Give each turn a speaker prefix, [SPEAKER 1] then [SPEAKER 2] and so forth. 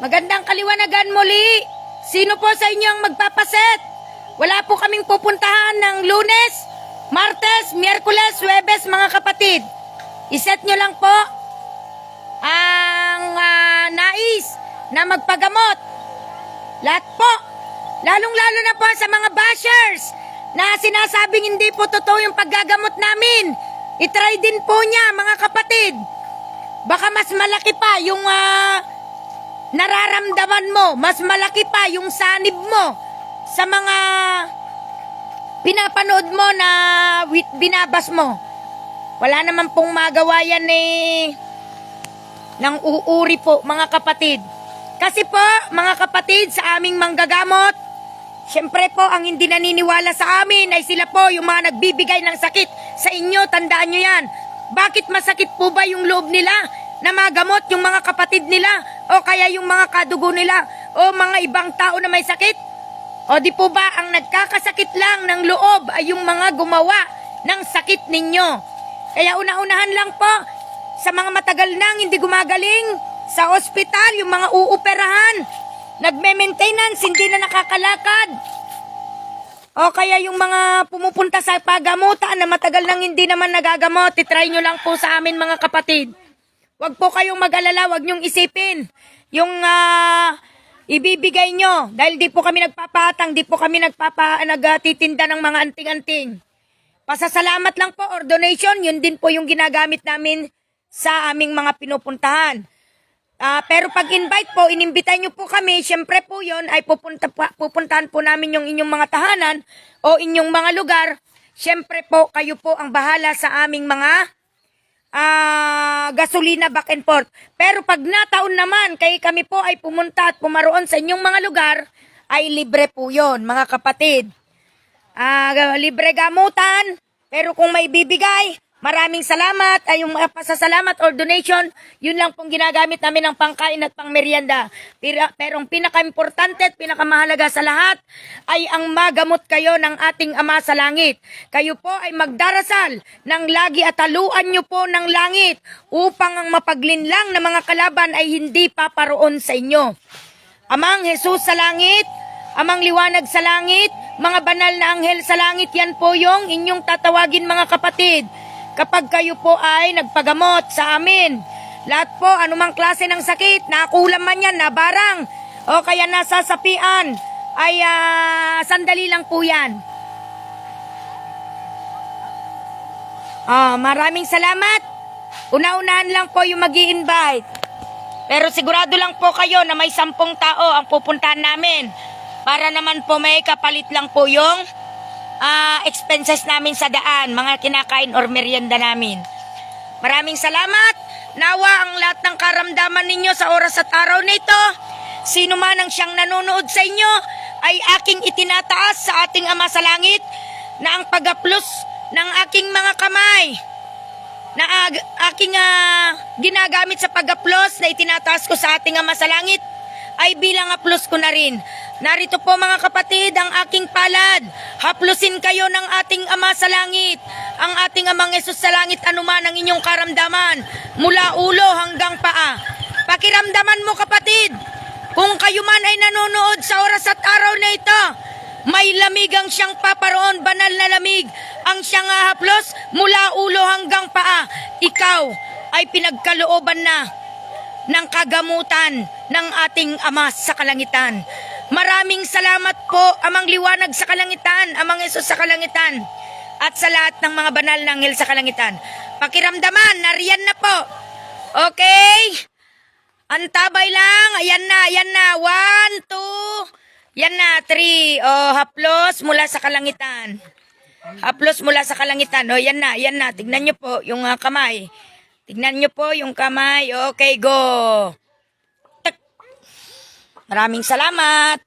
[SPEAKER 1] Magandang kaliwanagan muli. Sino po sa inyo ang magpapaset? Wala po kaming pupuntahan ng lunes, martes, miyerkules, webes mga kapatid. Iset nyo lang po ang ah, nais na magpagamot. Lahat po. Lalong-lalo na po sa mga bashers na sinasabing hindi po totoo yung paggagamot namin. Itry din po niya mga kapatid. Baka mas malaki pa yung ah, nararamdaman mo, mas malaki pa yung sanib mo sa mga pinapanood mo na binabas mo. Wala naman pong magawa yan eh ng uuri po mga kapatid. Kasi po mga kapatid sa aming manggagamot, syempre po ang hindi naniniwala sa amin ay sila po yung mga nagbibigay ng sakit sa inyo, tandaan nyo yan. Bakit masakit po ba yung loob nila na magamot yung mga kapatid nila o kaya yung mga kadugo nila o mga ibang tao na may sakit? O di po ba ang nagkakasakit lang ng loob ay yung mga gumawa ng sakit ninyo? Kaya una-unahan lang po sa mga matagal nang hindi gumagaling sa ospital, yung mga uuperahan, nagme-maintenance, hindi na nakakalakad. O kaya yung mga pumupunta sa pagamutan na matagal nang hindi naman nagagamot, itry nyo lang po sa amin mga kapatid. Huwag po kayong mag-alala, huwag nyong isipin yung ah, ibibigay nyo. Dahil di po kami nagpapatang, di po kami nagpapa, nagtitinda ng mga anting-anting. Pasasalamat lang po or donation, yun din po yung ginagamit namin sa aming mga pinupuntahan. Ah, pero pag invite po, inimbita nyo po kami, syempre po yon ay pupunta, pupuntahan po namin yung inyong mga tahanan o inyong mga lugar. Syempre po, kayo po ang bahala sa aming mga ah, gasolina back and forth. Pero pag nataon naman, kay kami po ay pumunta at pumaroon sa inyong mga lugar, ay libre po yon mga kapatid. Ah, libre gamutan, pero kung may bibigay, maraming salamat ay yung pasasalamat or donation, yun lang pong ginagamit namin ng pangkain at pangmeryenda. Pero, pero ang pinaka-importante at pinakamahalaga sa lahat ay ang magamot kayo ng ating Ama sa Langit. Kayo po ay magdarasal ng lagi at taluan nyo po ng langit upang ang mapaglinlang na mga kalaban ay hindi paparoon sa inyo. Amang Jesus sa langit, Amang liwanag sa langit, mga banal na anghel sa langit, yan po yung inyong tatawagin mga kapatid. Kapag kayo po ay nagpagamot sa amin. Lahat po, anumang klase ng sakit, nakulam man yan, nabarang, o kaya nasasapian, ay ah, sandali lang po yan. Ah, maraming salamat. Una-unahan lang po yung mag invite Pero sigurado lang po kayo na may sampung tao ang pupuntahan namin. Para naman po may kapalit lang po yung ah, expenses namin sa daan, mga kinakain or merienda namin. Maraming salamat. Nawa ang lahat ng karamdaman ninyo sa oras at araw na ito. Sino man ang siyang nanonood sa inyo ay aking itinataas sa ating Ama sa Langit na ang pag-aplos ng aking mga kamay na ag- aking ah, ginagamit sa pag-aplos na itinataas ko sa ating Ama sa Langit ay bilang aplos ko na rin. Narito po mga kapatid ang aking palad. Haplusin kayo ng ating Ama sa Langit. Ang ating Amang Yesus sa Langit anuman ang inyong karamdaman mula ulo hanggang paa. Pakiramdaman mo kapatid, kung kayo man ay nanonood sa oras at araw na ito, may lamig ang siyang paparoon, banal na lamig. Ang siyang haplos mula ulo hanggang paa. Ikaw ay pinagkalooban na ng kagamutan ng ating Ama sa Kalangitan. Maraming salamat po, Amang Liwanag sa Kalangitan, Amang Yesus sa Kalangitan, at sa lahat ng mga banal na anghel sa Kalangitan. Pakiramdaman, nariyan na po. Okay? Antabay lang. Ayan na, ayan na. One, two. Yan na, three. O, haplos mula sa kalangitan. Haplos mula sa kalangitan. O, yan na, yan na. Tignan nyo po yung ah, kamay. Tignan nyo po yung kamay. Okay, go. Maraming salamat.